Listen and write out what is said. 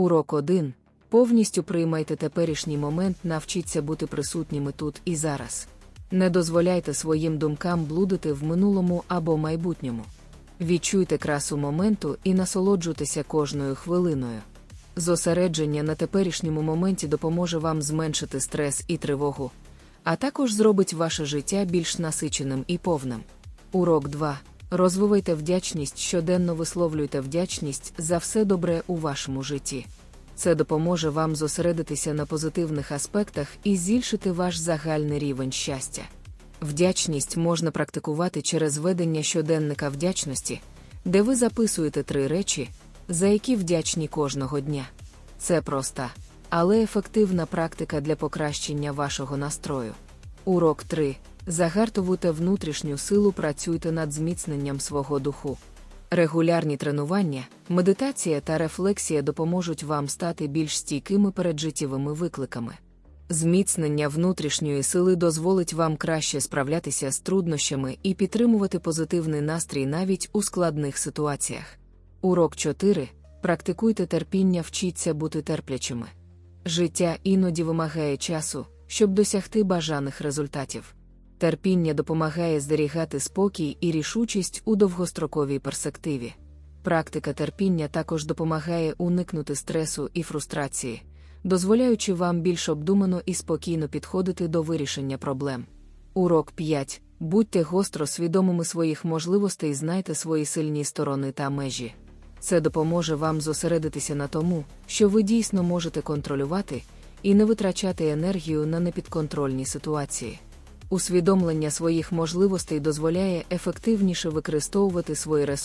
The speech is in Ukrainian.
Урок 1. Повністю приймайте теперішній момент, навчіться бути присутніми тут і зараз. Не дозволяйте своїм думкам блудити в минулому або майбутньому. Відчуйте красу моменту і насолоджуйтеся кожною хвилиною. Зосередження на теперішньому моменті допоможе вам зменшити стрес і тривогу, а також зробить ваше життя більш насиченим і повним. Урок 2. Розвивайте вдячність, щоденно висловлюйте вдячність за все добре у вашому житті. Це допоможе вам зосередитися на позитивних аспектах і збільшити ваш загальний рівень щастя. Вдячність можна практикувати через ведення щоденника вдячності, де ви записуєте три речі, за які вдячні кожного дня. Це проста, але ефективна практика для покращення вашого настрою. Урок 3. Загартовуйте внутрішню силу, працюйте над зміцненням свого духу. Регулярні тренування, медитація та рефлексія допоможуть вам стати більш стійкими перед життєвими викликами. Зміцнення внутрішньої сили дозволить вам краще справлятися з труднощами і підтримувати позитивний настрій навіть у складних ситуаціях. Урок 4. Практикуйте терпіння, вчіться бути терплячими. Життя іноді вимагає часу, щоб досягти бажаних результатів. Терпіння допомагає зберігати спокій і рішучість у довгостроковій перспективі. Практика терпіння також допомагає уникнути стресу і фрустрації, дозволяючи вам більш обдумано і спокійно підходити до вирішення проблем. Урок 5. Будьте гостро свідомими своїх можливостей, знайте свої сильні сторони та межі. Це допоможе вам зосередитися на тому, що ви дійсно можете контролювати, і не витрачати енергію на непідконтрольні ситуації. Усвідомлення своїх можливостей дозволяє ефективніше використовувати свої ресурси.